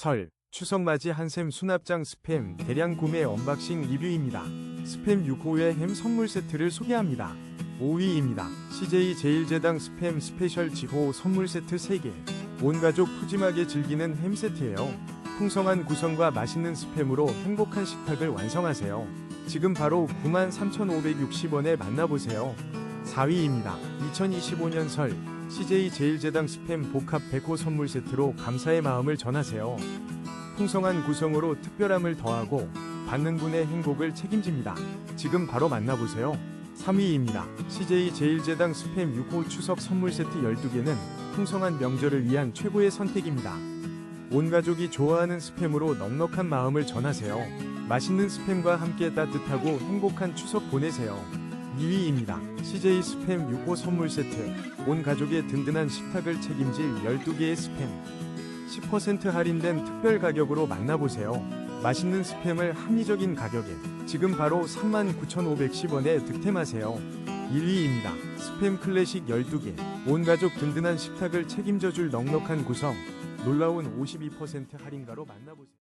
설, 추석 맞이 한샘 수납장 스팸 대량 구매 언박싱 리뷰입니다. 스팸 6호의 햄 선물 세트를 소개합니다. 5위입니다. CJ 제일제당 스팸 스페셜 지호 선물 세트 3개. 온 가족 푸짐하게 즐기는 햄 세트예요. 풍성한 구성과 맛있는 스팸으로 행복한 식탁을 완성하세요. 지금 바로 93,560원에 만나보세요. 4위입니다. 2025년 설 CJ 제일제당 스팸 복합 100호 선물 세트로 감사의 마음을 전하세요. 풍성한 구성으로 특별함을 더하고 받는 분의 행복을 책임집니다. 지금 바로 만나보세요. 3위입니다. CJ 제일제당 스팸 6호 추석 선물 세트 12개는 풍성한 명절을 위한 최고의 선택입니다. 온 가족이 좋아하는 스팸으로 넉넉한 마음을 전하세요. 맛있는 스팸과 함께 따뜻하고 행복한 추석 보내세요. 2위입니다. CJ 스팸 6호 선물 세트. 온 가족의 든든한 식탁을 책임질 12개의 스팸. 10% 할인된 특별 가격으로 만나보세요. 맛있는 스팸을 합리적인 가격에 지금 바로 39,510원에 득템하세요. 1위입니다. 스팸 클래식 12개. 온 가족 든든한 식탁을 책임져 줄 넉넉한 구성. 놀라운 52% 할인가로 만나보세요.